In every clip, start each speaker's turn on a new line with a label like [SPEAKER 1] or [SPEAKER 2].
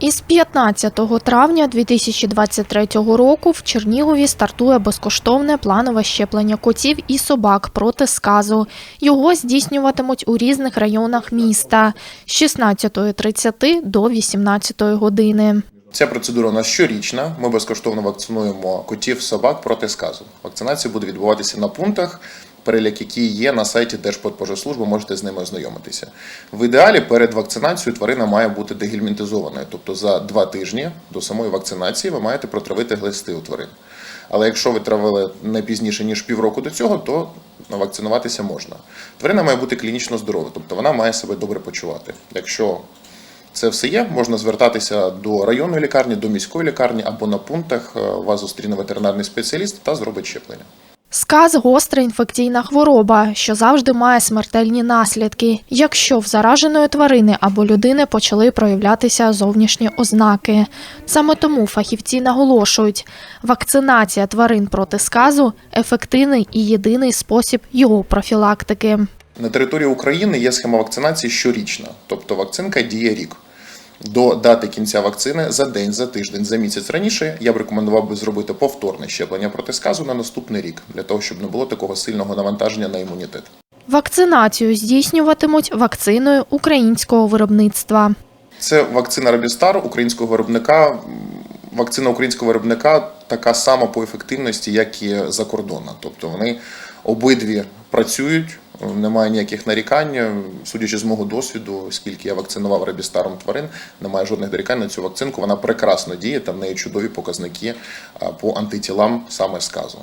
[SPEAKER 1] Із 15 травня 2023 року в Чернігові стартує безкоштовне планове щеплення котів і собак проти сказу. Його здійснюватимуть у різних районах міста з 16.30 до 18 години.
[SPEAKER 2] Ця процедура у нас щорічна. Ми безкоштовно вакцинуємо котів, собак проти сказу. Вакцинація буде відбуватися на пунктах, перелік який є на сайті Держпродспоживслужби, можете з ними ознайомитися. В ідеалі перед вакцинацією тварина має бути дегельмінтизованою, тобто за два тижні до самої вакцинації ви маєте протравити глисти у тварин. Але якщо ви травили не пізніше ніж півроку до цього, то вакцинуватися можна. Тварина має бути клінічно здорова, тобто вона має себе добре почувати. Якщо це все є. Можна звертатися до районної лікарні, до міської лікарні або на пунктах е, вас зустріне ветеринарний спеціаліст та зробить щеплення.
[SPEAKER 1] Сказ гостра інфекційна хвороба, що завжди має смертельні наслідки, якщо в зараженої тварини або людини почали проявлятися зовнішні ознаки. Саме тому фахівці наголошують, вакцинація тварин проти сказу ефективний і єдиний спосіб його профілактики.
[SPEAKER 2] На території України є схема вакцинації щорічна, тобто вакцинка діє рік. До дати кінця вакцини за день, за тиждень, за місяць раніше я б рекомендував би зробити повторне щеплення проти сказу на наступний рік, для того, щоб не було такого сильного навантаження на імунітет.
[SPEAKER 1] Вакцинацію здійснюватимуть вакциною українського виробництва.
[SPEAKER 2] Це вакцина Рабістар українського виробника. Вакцина українського виробника така сама по ефективності, як і закордонна. Тобто вони обидві працюють, немає ніяких нарікань. Судячи з мого досвіду, оскільки я вакцинував Рабістаром тварин, немає жодних нарікань на цю вакцинку. Вона прекрасно діє, та в неї чудові показники по антитілам саме сказу.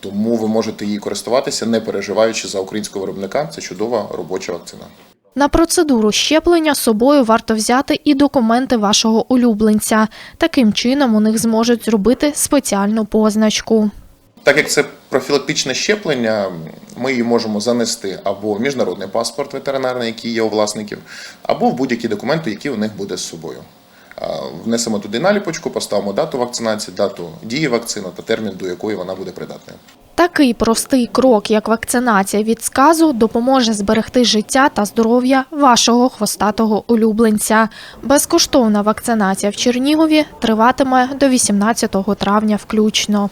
[SPEAKER 2] Тому ви можете її користуватися, не переживаючи за українського виробника. Це чудова робоча вакцина.
[SPEAKER 1] На процедуру щеплення собою варто взяти і документи вашого улюбленця. Таким чином у них зможуть зробити спеціальну позначку.
[SPEAKER 2] Так як це профілактичне щеплення, ми її можемо занести або в міжнародний паспорт ветеринарний, який є у власників, або в будь-які документи, які у них буде з собою. Внесемо туди наліпочку, поставимо дату вакцинації, дату дії вакцини та термін, до якої вона буде придатною.
[SPEAKER 1] Такий простий крок, як вакцинація від сказу, допоможе зберегти життя та здоров'я вашого хвостатого улюбленця. Безкоштовна вакцинація в Чернігові триватиме до 18 травня включно.